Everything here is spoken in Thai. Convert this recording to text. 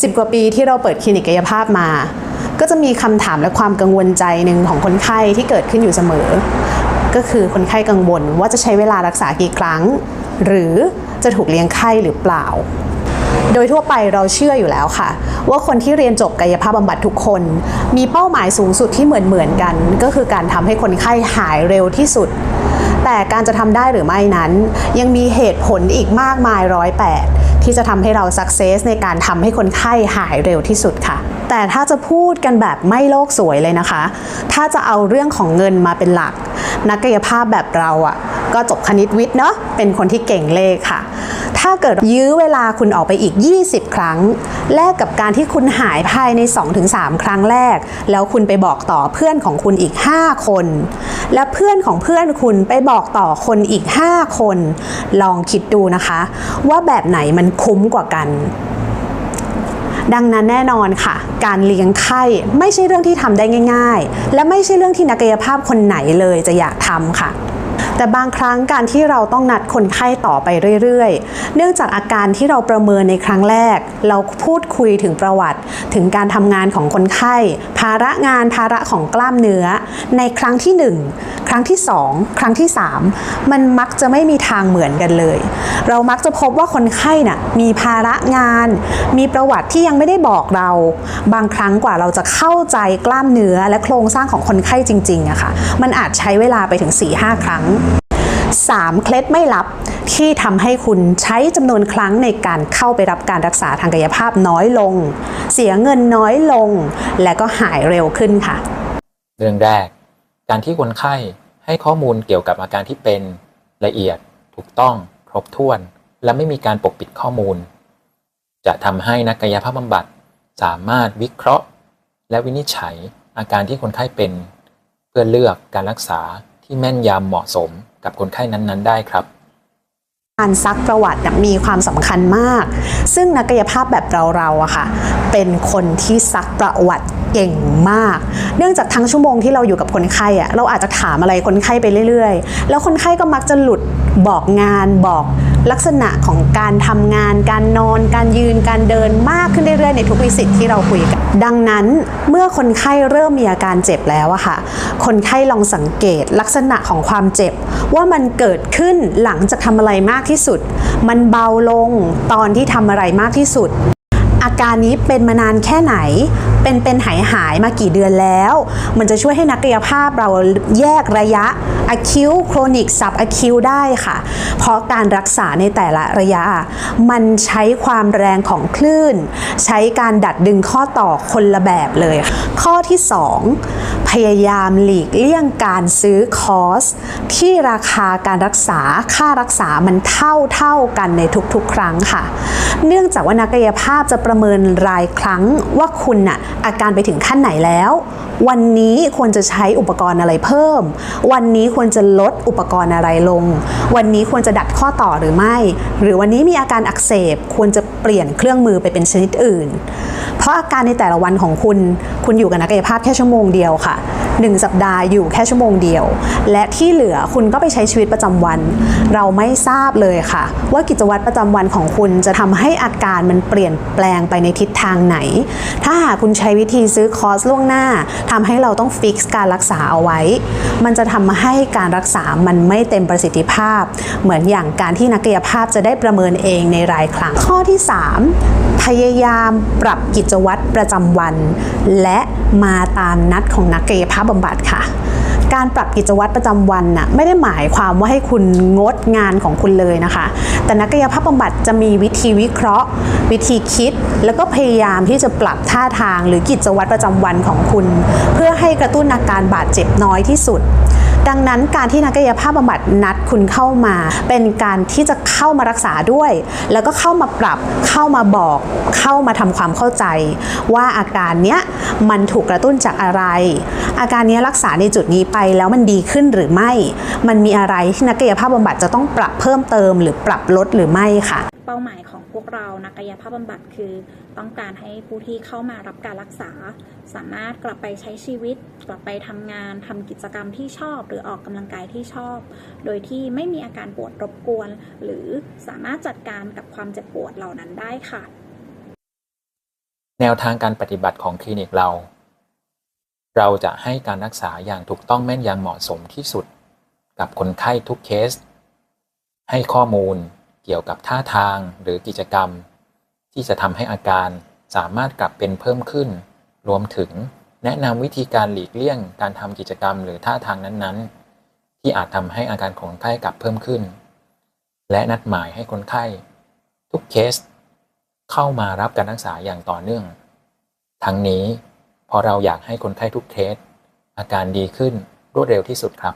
10 กว่าปีที่เราเปิดคลินิกกายภาพมา ก็จะมีคำถามและความกังวลใจหนึ่งของคนไข้ที่เกิดขึ้นอยู่เสมอ ก็คือคนไข้กังวลว่าจะใช้เวลารักษากี่ครั้ง หรือจะถูกเลี้ยงไข้หรือเปล่า โดยทั่วไปเราเชื่ออยู่แล้วค่ะ ว่าคนที่เรียนจบกายภาพบำบัดทุกคน มีเป้าหมายสูงสุดที่เหมือนเหมือนกัน ก็คือการทำให้คนไข้หายเร็วที่สุด แต่การจะทำได้หรือไม่นั้น ยังมีเหตุผลอีกมากมายร้อยแปดที่จะทำให้เราสักเซสในการทำให้คนไข้หายเร็วที่สุดค่ะ แต่ถ้าจะพูดกันแบบไม่โลกสวยเลยนะคะ ถ้าจะเอาเรื่องของเงินมาเป็นหลัก นักกายภาพแบบเราอะ่ะก็จบคณิตวิทย์เนาะเป็นคนที่เก่งเลขค่ะ ถ้าเกิดยื้อเวลาคุณออกไปอีก 20 ครั้ง แลกกับการที่คุณหายภายใน 2-3 ครั้งแรก แล้วคุณไปบอกต่อเพื่อนของคุณอีก 5 คน และเพื่อนของเพื่อนคุณไปบอกต่อคนอีก 5 คน ลองคิดดูนะคะ ว่าแบบไหนมันคุ้มกว่ากัน ดังนั้นแน่นอนค่ะ การเลี้ยงไข้ไม่ใช่เรื่องที่ทำได้ง่าย ๆ และไม่ใช่เรื่องที่นักกายภาพคนไหนเลยจะอยากทำค่ะ แต่บางครั้งการที่เราต้องนัดคนไข้ต่อไปเรื่อยๆ เนื่องจากอาการที่เราประเมินในครั้งแรก เราพูดคุยถึงประวัติ ถึงการทำงานของคนไข้ ภาระงานภาระของกล้ามเนื้อ ในครั้งที่ 1 ครั้งที่ 2 ครั้งที่ 3 มันมักจะไม่มีทางเหมือนกันเลย เรามักจะพบว่าคนไข้น่ะมีภาระงาน มีประวัติที่ยังไม่ได้บอกเรา บางครั้งกว่าเราจะเข้าใจกล้ามเนื้อและโครงสร้างของคนไข้จริงๆอะค่ะมันอาจใช้เวลาไปถึง4-5ครั้ง 3 เคล็ดไม่ลับที่ทำให้คุณใช้จำนวนครั้งในการเข้าไปรับการรักษาทางกายภาพน้อยลง เสียเงินน้อยลง และก็หายเร็วขึ้นค่ะ เรื่องแรก การที่คนไข้ให้ข้อมูลเกี่ยวกับอาการที่เป็นละเอียด ถูกต้อง ครบถ้วน และไม่มีการปกปิดข้อมูล จะทำให้นักกายภาพบำบัดสามารถวิเคราะห์ และวินิจฉัยอาการที่คนไข้เป็น เพื่อเลือกการรักษา ที่แม่นยำเหมาะสมกับคนไข้นั้นๆ ได้ครับการซักประวัติมีความสำคัญมาก ซึ่งนักกายภาพแบบเราๆอะค่ะ เป็นคนที่ซักประวัติเก่งมาก เนื่องจากทั้งชั่วโมงที่เราอยู่กับคนไข้อะเราอาจจะถามอะไรคนไข้ไปเรื่อยๆ แล้วคนไข้ก็มักจะหลุด บอกงานบอกลักษณะของการทำงาน การนอน การยืน การเดินมากขึ้นเรื่อยๆในทุกวิสิตที่เราคุยกัน ดังนั้นเมื่อคนไข้เริ่มมีอาการเจ็บแล้วอะค่ะ คนไข้ลองสังเกตลักษณะของความเจ็บ ว่ามันเกิดขึ้นหลังจากทำอะไรมากที่สุด มันเบาลงตอนที่ทำอะไรมากที่สุด อาการนี้เป็นมานานแค่ไหน เป็นเป็นหายหายมากี่เดือนแล้ว มันจะช่วยให้นักกายภาพเราแยกระยะ acute chronic sub acute ได้ค่ะ เพราะการรักษาในแต่ละระยะ มันใช้ความแรงของคลื่น ใช้การดัดดึงข้อต่อคนละแบบเลย ข้อที่ 2 พยายามหลีกเลี่ยงการซื้อคอร์สที่ราคาการรักษาค่ารักษามันเท่าเท่ากันในทุกๆ ครั้งค่ะ เนื่องจากว่านักกายภาพจะประเมินรายครั้งว่าคุณน่ะอาการไปถึงขั้นไหนแล้ววันนี้ควรจะใช้อุปกรณ์อะไรเพิ่ม วันนี้ควรจะลดอุปกรณ์อะไรลง วันนี้ควรจะดัดข้อต่อหรือไม่ หรือวันนี้มีอาการอักเสบควรจะเปลี่ยนเครื่องมือไปเป็นชนิดอื่น เพราะอาการในแต่ละวันของคุณ คุณอยู่กับนักกายภาพแค่ชั่วโมงเดียวค่ะ 1 สัปดาห์อยู่แค่ชั่วโมงเดียว และที่เหลือคุณก็ไปใช้ชีวิตประจำวัน เราไม่ทราบเลยค่ะ ว่ากิจวัตรประจำวันของคุณจะทำให้อาการมันเปลี่ยนแปลงไปในทิศทางไหน ถ้าหากคุณใช้วิธีซื้อคอร์สล่วงหน้าทำให้เราต้องฟิกซ์การรักษาเอาไว้ มันจะทำให้การรักษามันไม่เต็มประสิทธิภาพ เหมือนอย่างการที่นักกายภาพจะได้ประเมินเองในรายครั้งข้อที่ 3 พยายามปรับกิจวัตรประจำวัน และมาตามนัดของนักกายภาพบำบัดค่ะการปรับกิจวัตรประจำวันน่ะไม่ได้หมายความว่าให้คุณงดงานของคุณเลยนะคะ แต่นักกายภาพบำบัดจะมีวิธีวิเคราะห์ วิธีคิด แล้วก็พยายามที่จะปรับท่าทางหรือกิจวัตรประจำวันของคุณ เพื่อให้กระตุ้นอาการบาดเจ็บน้อยที่สุด ดังนั้นการที่นักกายภาพบำบัดนัดคุณเข้ามา เป็นการที่จะเข้ามารักษาด้วย แล้วก็เข้ามาปรับเข้ามาบอก เข้ามาทำความเข้าใจ ว่าอาการเนี้ยมันถูกกระตุ้นจากอะไร อาการนี้รักษาในจุดนี้ไปแล้วมันดีขึ้นหรือไม่ มันมีอะไรที่นักกายภาพบำบัดจะต้องปรับเพิ่มเติมหรือปรับลดหรือไม่ค่ะ เป้าหมายของพวกเรานักกายภาพบำบัดคือ ต้องการให้ผู้ที่เข้ามารับการรักษา สามารถกลับไปใช้ชีวิต กลับไปทำงานทำกิจกรรมที่ชอบ หรือออกกำลังกายที่ชอบ โดยที่ไม่มีอาการปวดรบกวน หรือสามารถจัดการกับความเจ็บปวดเหล่านั้นได้ค่ะ แนวทางการปฏิบัติของคลินิกเรา เราจะให้การรักษาอย่างถูกต้องแม่นยำเหมาะสมที่สุด กับคนไข้ทุกเคส ให้ข้อมูล เกี่ยวกับท่าทางหรือกิจกรรม ที่จะทำให้อาการสามารถกลับเป็นเพิ่มขึ้น รวมถึงแนะนำวิธีการหลีกเลี่ยงการทำกิจกรรมหรือท่าทางนั้นๆ ที่อาจทำให้อาการของคนไข้กลับเพิ่มขึ้น และนัดหมายให้คนไข้ ทุกเคส เข้ามารับการรักษาอย่างต่อเนื่อง ทั้งนี้พราะเราอยากให้คนไข้ทุกเคสอาการดีขึ้นรวดเร็วที่สุดครับ